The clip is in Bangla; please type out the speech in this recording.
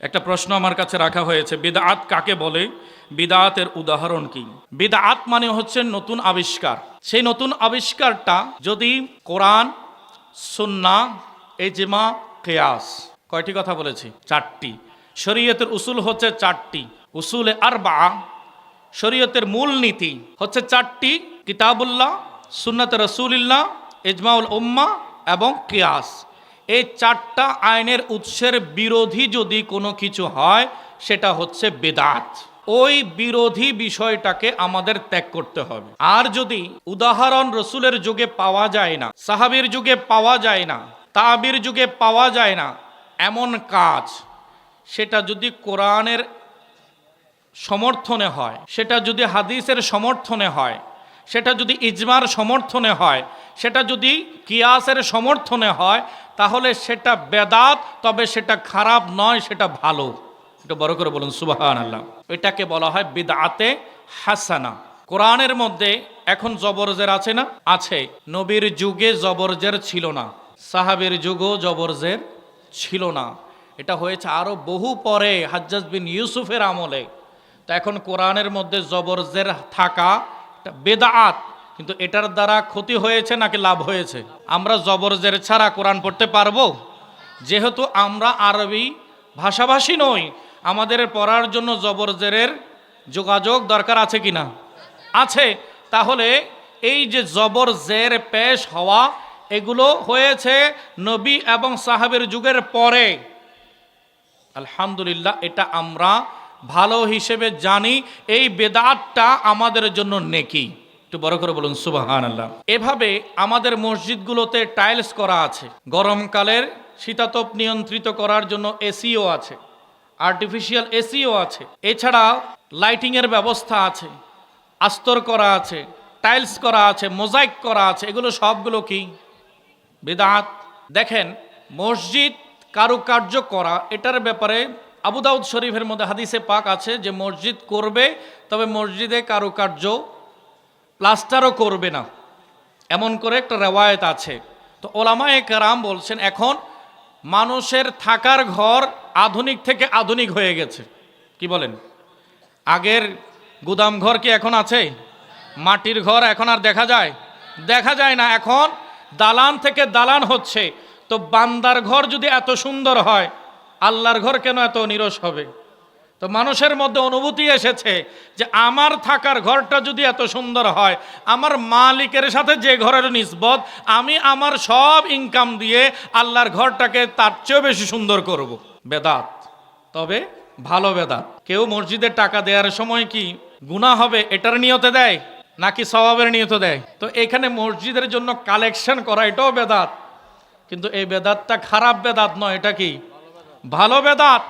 একটা প্রশ্ন আমার কাছে রাখা হয়েছে বিদাত কাকে বলে? বিদাতের উদাহরণ কি? বিদাত মানে হচ্ছে নতুন আবিষ্কার। সেই নতুন আবিষ্কারটা যদি কোরআন, সুন্না এজমা কেয়াস, কয়টি কথা বলেছি? চারটি। শরীয়তের উসুল হচ্ছে চারটি। উসুলে আর বা শরীয়তের মূল নীতি হচ্ছে চারটি, কিতাবুল্লাহ, সুন্নত রসুলিল্লাহ, ইজমাউল উম্মা এবং কিয়াস। এই চারটা আইনের উৎসের বিরোধী যদি কোনো কিছু হয়, সেটা হচ্ছে বেদাত। ওই বিরোধী বিষয়টাকে আমাদের ত্যাগ করতে হবে। আর যদি উদাহরণ রসুলের যুগে পাওয়া যায় না, সাহাবির যুগে পাওয়া যায় না, তাবির যুগে পাওয়া যায় না, এমন কাজ, সেটা যদি কোরআনের সমর্থনে হয়, সেটা যদি হাদিসের সমর্থনে হয়, সেটা যদি ইজমার সমর্থনে হয়, সেটা যদি কিয়াসের সমর্থনে হয় তাহলে সেটা বেদাত, তবে সেটা খারাপ নয়, সেটা ভালো। এটা বড় করে বলুন সুবাহান আল্লাহ এটাকে বলা হয় বিদাতে হাসানা। কোরআনের মধ্যে এখন জবরজের আছে না? আছে। নবীর যুগে জবরজের ছিল না। সাহাবের যুগও জবরজের ছিল না। এটা হয়েছে আরও বহু পরে হাজ্জাজ বিন ইউসুফের আমলে। তো এখন কোরআনের মধ্যে জবরজের থাকা বেদাত কিন্তু এটার দ্বারা ক্ষতি হয়েছে নাকি লাভ হয়েছে? আমরা জবরজের ছাড়া কোরআন পড়তে পারব? যেহেতু আমরা আরবি ভাষাভাষী নই, আমাদের পড়ার জন্য জবরজেরের যোগাযোগ দরকার আছে কি না আছে। তাহলে এই যে জবর জের পেশ হওয়া, এগুলো হয়েছে নবী এবং সাহাবের যুগের পরে। আলহামদুলিল্লাহ, এটা আমরা ভালো হিসেবে জানি, এই বেদাতটা আমাদের জন্য নেকি। একটু বড় করে বলুন সুবাহান আল্লাহ এভাবে আমাদের মসজিদগুলোতে টাইলস করা আছে। গরমকালের শীতাতপ নিয়ন্ত্রিত করার জন্য এসিও আছে। আর্টিফিশিয়াল এসিও আছে। এছাড়া লাইটিংয়ের ব্যবস্থা আছে। আস্তর করা আছে। টাইলস করা আছে। মোজাইক করা আছে। এগুলো সবগুলো কি? বেদাত। দেখেন, মসজিদ কারুকার্য করা, এটার ব্যাপারে আবু দাউদ শরীফের মধ্যে হাদিসে পাক আছে যে মসজিদ করবে, তবে মসজিদে কারুকার্য প্লাস্টারও করবে না। এমন করে একটা রেওয়ায়ত আছে। তো ওলামায়ে কেরাম বলছেন, এখন মানুষের থাকার ঘর আধুনিক থেকে আধুনিক হয়ে গেছে। কি বলেন? আগের গুদাম ঘর কি এখন আছে? মাটির ঘর এখন আর দেখা যায়? দেখা যায় না। এখন দালান থেকে দালান হচ্ছে। তো বান্দার ঘর যদি এত সুন্দর হয়, আল্লাহর ঘর কেন এত নিরস হবে? তো মানুষের মধ্যে অনুভূতি এসেছে যে আমার থাকার ঘরটা যদি এত সুন্দর হয়, আমার মালিকের সাথে যে ঘরের নিসবত, আমি আমার সব ইনকাম দিয়ে আল্লাহর ঘরটাকে তার চেয়েও বেশি সুন্দর করব। বেদাত। তবে ভালো বেদাত। কেউ মসজিদে টাকা দেওয়ার সময় কি গুণা হবে এটার নিয়তে দেয়, নাকি স্বভাবের নিয়ত দেয়? তো এখানে মসজিদের জন্য কালেকশন করা এটাও বেদাত। কিন্তু এই বেদাতটা খারাপ বেদাত নয়, এটা কি? ভালো বেদাত।